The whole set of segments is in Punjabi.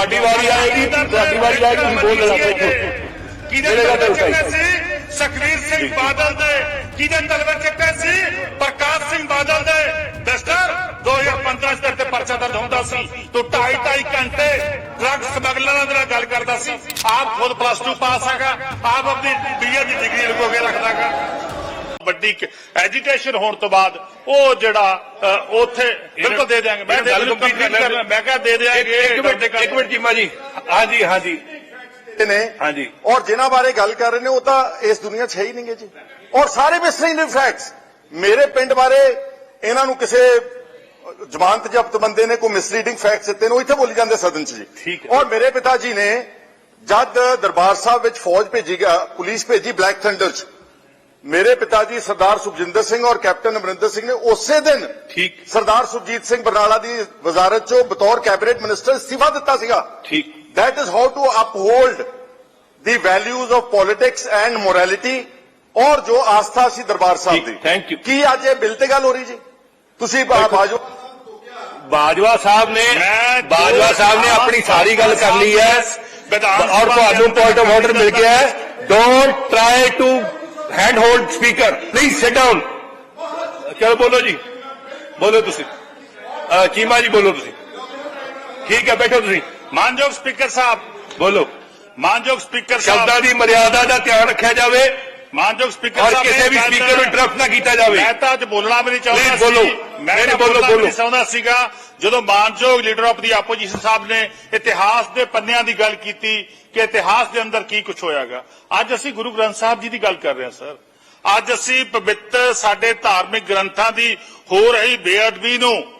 ਤੁਹਾਡੀ ਵਾਰੀ ਆਏਗੀ ਤੁਹਾਡੀ ਵਾਰੀ ਆਏਗੀ ਤੁਸੀਂ ਬੋਲ ਲੈਣਾ ਕਿਹਦੇ ਕਿਹੜੇ ਗੱਲ ਤਲਵੇ ਤੇ ਚੱਕੇ ਸੀ? ਸੁਖਵੀਰ ਸਿੰਘ ਬਾਦਲ ਦੇ। ਕਿਹਦੇ ਤਲਵੇ ਚੱਕੇ ਸੀ? ਪ੍ਰਕਾਸ਼ ਸਿੰਘ ਬਾਦਲ ਦੇ। ਦਸਤਰ 2015 ਚ ਤੇ ਪਰਚਾ ਦਰਜ ਹੁੰਦਾ ਸੀ। ਤੂੰ ਢਾਈ ਢਾਈ ਘੰਟੇ ਡਰੱਗ ਸਮਗਲਰਾਂ ਦੇ ਨਾਲ ਗੱਲ ਕਰਦਾ ਸੀ। ਆਪ ਖੁਦ ਪਲੱਸ 2 ਪਾਸ ਹੈਗਾ। ਆਪ ਆਪਣੀ ਬੀਏ ਦੀ ਡਿਗਰੀ ਲਗੋ ਕੇ ਰੱਖਦਾਗਾ ਵੱਡੀ ਐਜੀਟੇਸ਼ਨ ਹੋਣ ਤੋਂ ਬਾਅਦ ਉਹ ਜਿਹੜਾ ਉੱਥੇ ਬਿਲਕੁਲ ਦੇ ਦਿਆਂਗੇ। ਮੈਂ ਗੱਲ ਕੰਪਲੀਟ ਕਰਨਾ ਮੈਂ ਕਿਹਾ ਦੇ ਦਿਆਂਗੇ ਇੱਕ ਮਿੰਟ ਇੱਕ ਮਿੰਟ ਚੀਮਾ ਜੀ। ਹਾਂਜੀ ਹਾਂਜੀ। ਨੇ ਹਾਂਜੀ। ਔਰ ਜਿਨ੍ਹਾਂ ਬਾਰੇ ਗੱਲ ਕਰ ਰਹੇ ਨੇ ਉਹ ਤਾਂ ਇਸ ਦੁਨੀਆ 'ਚ ਹੈ ਹੀ ਨਹੀਂਗੇ ਜੀ। ਔਰ ਸਾਰੇ ਮਿਸਲਿੰਗ ਫੈਕਟਸ ਮੇਰੇ ਪਿੰਡ ਬਾਰੇ ਇਹਨਾਂ ਨੂੰ ਕਿਸੇ ਜ਼ਮਾਨਤ ਜ਼ਬਤ ਬੰਦੇ ਨੇ ਕੋਈ ਮਿਸਲੀਡਿੰਗ ਫੈਕਟਸ ਦਿੱਤੇ ਨੇ ਉਹ ਇੱਥੇ ਬੋਲੀ ਜਾਂਦੇ ਸਦਨ 'ਚ ਜੀ। ਔਰ ਮੇਰੇ ਪਿਤਾ ਜੀ ਨੇ ਜਦ ਦਰਬਾਰ ਸਾਹਿਬ ਵਿੱਚ ਫੌਜ ਭੇਜੀ ਗਿਆ ਪੁਲਿਸ ਭੇਜੀ ਬਲੈਕ ਥੰਡਰ 'ਚ। ਮੇਰੇ ਪਿਤਾ ਜੀ ਸਰਦਾਰ ਸੁਖਜਿੰਦਰ ਸਿੰਘ ਔਰ ਕੈਪਟਨ ਅਮਰਿੰਦਰ ਸਿੰਘ ਨੇ ਉਸੇ ਦਿਨ ਠੀਕ। ਸਰਦਾਰ ਸੁਖਜੀਤ ਸਿੰਘ ਬਰਨਾਲਾ ਦੀ ਵਜ਼ਾਰਤ 'ਚੋਂ ਬਤੌਰ ਕੈਬਨਿਟ ਮਿਨਿਸਟਰ ਇਸਤੀਫਾ ਦਿੱਤਾ ਸੀਗਾ। ਠੀਕ। That is how to uphold the values of politics and morality ਔਰ ਜੋ ਆਸਥਾ ਸੀ ਦਰਬਾਰ ਸਾਹਿਬ ਦੀ। thank you. ਕੀ ਅੱਜ ਇਹ ਬਿੱਲ ਤੇ ਗੱਲ ਹੋ ਰਹੀ ਜੀ? ਤੁਸੀਂ ਬਾ- ਬਾਜੋ ਬਾਜਵਾ ਸਾਹਿਬ ਨੇ ਬਾਜਵਾ ਸਾਹਿਬ ਨੇ ਆਪਣੀ ਸਾਰੀ ਗੱਲ ਕਰ ਲਈ ਹੈ। ਵਿਧਾਨ ਔਰ ਤੁਹਾਨੂੰ ਦੇ ਪੁਆਇੰਟ ਆਫ ਆਰਡਰ ਮਿਲ ਗਿਆ ਹੈ। Don't try to hand hold speaker please sit down ਚਲੋ ਬੋਲੋ ਜੀ? ਬੋਲੋ ਤੁਸੀਂ। ਚੀਮਾ ਜੀ, ਬੋਲੋ ਤੁਸੀਂ। ਠੀਕ ਹੈ, ਬੈਠੋ ਤੁਸੀਂ। ਮਾਨਯੋਗ ਸਪੀਕਰ ਸਾਹਿਬ, ਬੋਲੋ। ਮਾਨਯੋਗ ਸਪੀਕਰ ਸਾਹਿਬ। ਸ਼ਬਦਾਂ ਦੀ ਮਰਿਆਦਾ ਦਾ ਧਿਆਨ ਰੱਖਿਆ ਜਾਵੇ। ਮਾਨਯੋਗ ਸਪੀਕਰ ਔਰ ਸਾਹਿਬ ਕਿਸੇ ਵੀ ਸਪੀਕਰ ਨੂੰ ਇੰਟਰਪਟ ਨਾ ਕੀਤਾ ਜਾਵੇ। ਮੈਂ ਤਾਂ ਅੱਜ ਬੋਲਣਾ ਵੀ ਨਹੀਂ ਚਾਹੁੰਦਾ Please ਬੋਲੋ। ਮੈਂ ਤਾਂ ਬੋਲੋ, ਬੋਲਣਾ। ਨਹੀਂ ਚਾਹੁੰਦਾ ਸੀਗਾ। ਜਦੋਂ ਮਾਨਯੋਗ ਲੀਡਰ ਆਫ ਦੀ ਆਪੋਜੀਸ਼ਨ ਸਾਹਿਬ ਨੇ ਇਤਿਹਾਸ ਦੇ ਪੰਨਿਆਂ ਦੀ ਗੱਲ ਕੀਤੀ ਕਿ ਇਤਿਹਾਸ ਦੇ ਅੰਦਰ ਕੀ ਕੁਝ ਹੋਇਆਗਾ। ਅੱਜ ਅਸੀਂ ਗੁਰੂ ਗ੍ਰੰਥ ਸਾਹਿਬ ਜੀ ਦੀ ਗੱਲ ਕਰ ਰਹੇ ਹਾਂ ਸਰ। ਅੱਜ ਅਸੀਂ ਪਵਿੱਤਰ ਸਾਡੇ ਧਾਰਮਿਕ ਗ੍ਰੰਥਾਂ ਦੀ ਹੋ ਰਹੀ ਬੇਅਦਬੀ ਨੂੰ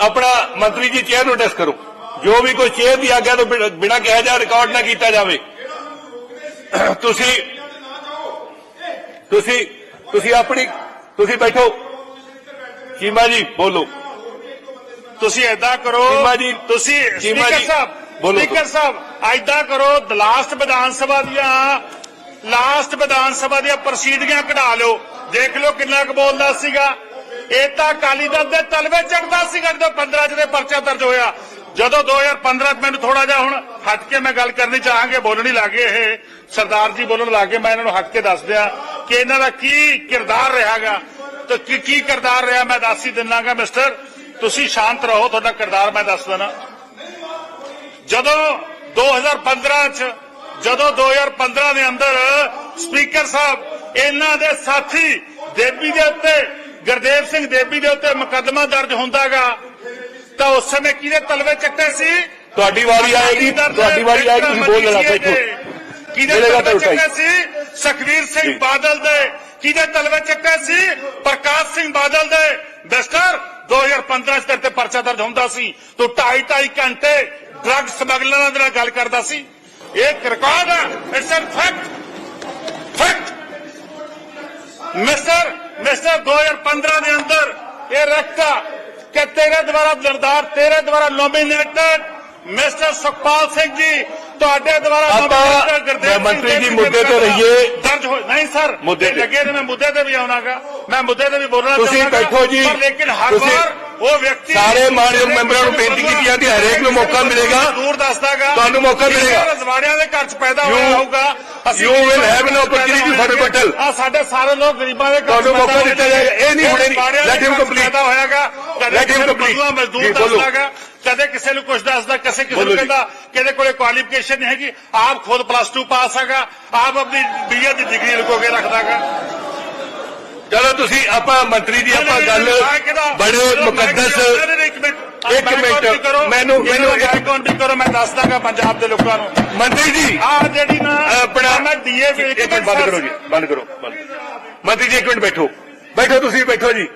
ਆਪਣਾ ਮੰਤਰੀ ਜੀ ਚੇਅਰ ਨੂੰ ਡਿਸ ਕਰੋ। ਜੋ ਵੀ ਕੋਈ ਚੇਅਰ ਦੀ ਆਗਿਆ ਤੋਂ ਬਿਨ- ਕਿਹਾ ਜਾ ਰਿਕਾਰਡ ਨਾ ਕੀਤਾ ਜਾਵੇ। ਤੁਸੀਂ ਤੁਸੀਂ ਤੁਸੀਂ ਆਪਣੀ ਤੁਸੀਂ ਬੈਠੋ। ਚੀਮਾ ਜੀ ਬੋਲੋ। ਤੁਸੀਂ ਐਦਾਂ ਕਰੋ ਚੀਮਾ ਜੀ, ਤੁਸੀਂ ਸਪੀਕਰ ਸਾਹਿਬ ਬੋਲੋ। ਸਪੀਕਰ ਸਾਹਿਬ ਐਦਾਂ ਕਰੋ ਲਾਸਟ ਵਿਧਾਨ ਸਭਾ ਦੀਆਂ ਲਾਸਟ ਵਿਧਾਨ ਸਭਾ ਦੀਆਂ ਪ੍ਰਸੀਡੀਆਂ ਕਢਾ ਲਓ। ਦੇਖ ਲਓ ਕਿੰਨਾ ਕੁ ਬੋਲਦਾ ਸੀਗਾ। ਇਹ ਤਾਂ ਅਕਾਲੀ ਦਲ ਦੇ ਤਲਵੇ ਚੜਦਾ ਸੀਗਾ ਜਦੋਂ 15 ਚ ਦੇ ਪਰਚਾ ਦਰਜ ਹੋਇਆ। ਜਦੋਂ 2015 ਚ ਮੈਨੂੰ ਥੋੜਾ ਜਿਹਾ ਹੁਣ ਹਟ ਕੇ ਮੈਂ ਗੱਲ ਕਰਨੀ ਚਾਹਾਂਗੇ, ਬੋਲਣੀ ਲੱਗੇ ਇਹ। ਸਰਦਾਰ ਜੀ ਬੋਲਣ ਲੱਗੇ, ਮੈਂ ਇਹਨਾਂ ਨੂੰ ਹਟ ਕੇ ਦੱਸ ਦਿਆਂ ਕਿ ਇਹਨਾਂ ਦਾ ਕੀ ਕਿਰਦਾਰ ਰਿਹਾਗਾ। ਤੇ ਕੀ ਕੀ ਕਿਰਦਾਰ ਰਿਹਾ ਮੈਂ ਦੱਸ ਹੀ ਦਿੰਨਾਗਾ, ਮਿਸਟਰ। ਤੁਸੀਂ ਸ਼ਾਂਤ ਰਹੋ, ਤੁਹਾਡਾ ਕਿਰਦਾਰ ਮੈਂ ਦੱਸ ਦੇਣਾ ਜਦੋਂ 2015 ਚ, ਜਦੋਂ 2015 ਦੇ ਅੰਦਰ ਸਪੀਕਰ ਸਾਹਿਬ, ਇਹਨਾਂ ਦੇ ਸਾਥੀ ਦੇਵੀ ਦੇ ਉੱਤੇ ਗੁਰਦੇਵ ਸਿੰਘ ਦੇਬੀ ਦੇ ਉੱਤੇ ਮੁਕੱਦਮਾ ਦਰਜ ਹੁੰਦਾਗਾ ਤਾਂ ਉਸ ਸਮੇਂ ਕਿਹਦੇ ਤਲਵੇ ਚੱਕੇ ਸੀ? ਤੁਹਾਡੀ ਵਾਰੀ ਆਏਗੀ ਤੁਹਾਡੀ ਵਾਰੀ ਆਏਗੀ ਤੁਸੀਂ ਬੋਲ ਲੈਣਾ ਬੈਠੋ ਕਿਹਦੇ ਤਲਵੇ ਚੱਕੇ ਸੀ? ਸੁਖਵੀਰ ਸਿੰਘ ਬਾਦਲ ਦੇ। ਕਿਹਦੇ ਤਲਵੇ ਚੱਕੇ ਸੀ? ਪ੍ਰਕਾਸ਼ ਸਿੰਘ ਬਾਦਲ ਦੇ। ਦਸਤਰ 2015 ਚ ਤੇ ਪਰਚਾ ਦਰਜ ਹੁੰਦਾ ਸੀ। ਤੂੰ ਢਾਈ ਢਾਈ ਘੰਟੇ ਡਰੱਗ ਸਮਗਲਰਾਂ ਦੇ ਨਾਲ ਗੱਲ ਕਰਦਾ ਸੀ। ਇਹ ਰਿਕਾਰਡ ਹੈ it's an fact fact mister 2015 ਦੇ ਅੰਦਰ ਇਹ ਰੱਖਤਾ ਕਿ ਤੇਰੇ ਦੁਆਰਾ ਲੜਦਾਰ ਤੇਰੇ ਦੁਆਰਾ ਨੋਮੀਨੇਟਡ ਮਿਸਟਰ ਸੁਖਪਾਲ ਸਿੰਘ ਜੀ ਤੁਹਾਡੇ ਦੁਆਰਾ nominated ਗੁਰਦੇਵ ਮੰਤਰੀ ਜੀ ਮੁੱਦੇ ਤੇ ਰਹੀਏ। ਦਰਜ ਹੋ ਨਹੀਂ ਸਰ ਮੁੱਦੇ। ਲੱਗੇ ਤੇ ਮੈਂ ਮੁੱਦੇ ਤੇ ਵੀ ਆਉਣਾਗਾ ਮੈਂ ਮੁੱਦੇ ਤੇ ਵੀ ਬੋਲਣਾ ਤੁਸੀਂ। ਬੈਠੋ ਜੀ। ਪਰ ਲੇਕਿਨ ਹਰ ਵਾਰ ਉਹ ਵਿਅਕਤੀ ਸਾਰੇ ਮਾਨਯੋਗ ਮੈਂਬਰਾਂ ਨੂੰ ਬੇਨਤੀ ਕੀਤੀ ਜਾਂਦੀ ਹੈ, ਹਰੇਕ ਨੂੰ ਮੌਕਾ ਮਿਲੇਗਾ। ਦੂਰ ਦੱਸਦਾਗਾ ਤੁਹਾਨੂੰ ਮੌਕਾ ਮਿਲੇਗਾ। ਰਜਵਾੜਿਆਂ ਦੇ ਘਰ ਚ ਪੈਦਾ ਹੋਇਆ ਹੋਊਗਾ you will have an opportunity for rebuttal. ਆ ਸਾਡੇ ਸਾਰੇ ਲੋਕ ਗਰੀਬਾਂ ਦੇ ਤੁਹਾਨੂੰ ਮੌਕਾ ਦਿੱਤਾ ਜਾਏਗਾ। ਇਹ ਨਹੀਂ ਹੁਣੇ ਦੇ ਚ complete. ਪੈਦਾ ਹੋਇਆਗਾ ਕਿਸੇ ਨੂੰ complete. ਮਜ਼ਦੂਰ। ਦੱਸਦਾਗਾ ਕਦੇ ਕਿਸੇ ਨੂੰ ਕੁਝ ਦੱਸਦਾ ਕਿਸੇ ਕਿਸੇ ਨੂੰ। ਕਹਿੰਦਾ ਕਿਹਦੇ ਕੋਲੇ ਕੁਆਲੀਫਿਕੇਸ਼ਨ ਨਹੀਂ ਹੈਗੀ ਆਪ ਖੁਦ ਪਲੱਸ 2 ਪਾਸ ਹੈਗਾ ਆਪ ਆਪਣੀ ਬੀਏ ਦੀ ਡਿਗਰੀ ਲੁਕੋ ਕੇ ਰੱਖਦਾਗਾ ਚਲੋ ਤੁਸੀਂ ਆਪਾਂ ਮੰਤਰੀ ਜੀ ਆਪਾਂ ਗੱਲ ਬੜੇ ਮੁਕੱਦਸ ਇੱਕ ਮਿੰਟ ਮੈਨੂੰ- ਮੈਨੂੰ ਵੀ ਕਰੋ ਮੈਂ ਦੱਸ ਦਾਂਗਾ ਪੰਜਾਬ ਦੇ ਲੋਕਾਂ ਨੂੰ। ਮੰਤਰੀ ਜੀ ਆ ਜਿਹੜੀ ਨਾ ਆਪਣਾ ਮੈਂ ਡੀਏ ਇੱਕ ਮਿੰਟ ਬੰਦ ਕਰੋ ਜੀ ਬੰਦ ਕਰੋ ਮੰਤਰੀ ਜੀ ਇੱਕ ਮਿੰਟ ਬੈਠੋ। ਬੈਠੋ ਤੁਸੀਂ ਬੈਠੋ ਜੀ।